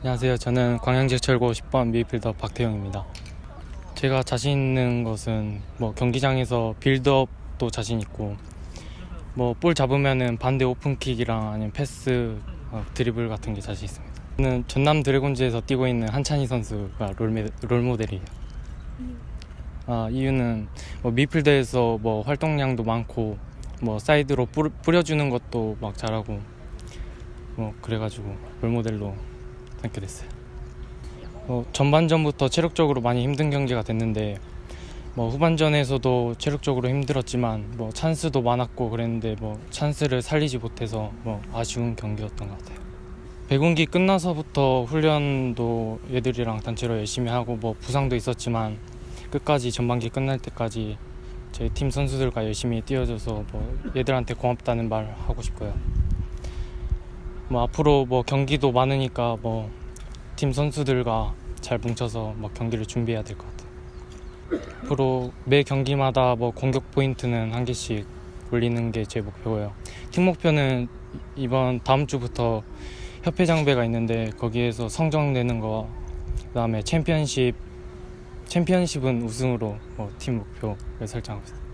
안녕하세요. 저는 광양제철고 10번 미드필더 박태영입니다. 제가 자신 있는 것은 뭐 경기장에서 빌드업도 자신 있고 뭐 볼 잡으면은 반대 오픈킥이랑 아니면 패스, 어, 드리블 같은 게 자신 있습니다. 저는 전남 드래곤즈에서 뛰고 있는 한찬희 선수가 롤메, 롤모델이에요. 아, 이유는 뭐 미필드에서 뭐 활동량도 많고 뭐 사이드로 뿌려, 뿌려주는 것도 막 잘하고 뭐 그래가지고 롤모델로 삼게 됐어요. 어, 전반전부터 체력적으로 많이 힘든 경기가 됐는데 뭐 후반전에서도 체력적으로 힘들었지만 뭐 찬스도 많았고 그랬는데 뭐 찬스를 살리지 못해서 뭐 아쉬운 경기였던 것 같아요. 배군기 끝나서부터 훈련도 얘들이랑 단체로 열심히 하고 뭐 부상도 있었지만 끝까지 전반기 끝날 때까지 제 팀 선수들과 열심히 뛰어줘서 뭐 얘들한테 고맙다는 말 하고 싶고요. 뭐 앞으로 뭐 경기도 많으니까 뭐 팀 선수들과 잘 뭉쳐서 뭐 경기를 준비해야 될 것 같아요. 앞으로 매 경기마다 뭐 공격 포인트는 한 개씩 올리는 게 제 목표고요. 팀 목표는 이번 다음 주부터 협회 장배가 있는데 거기에서 성적 내는 거 그다음에 챔피언십 챔피언십은 우승으로 뭐 팀 목표를 설정하고 있습니다.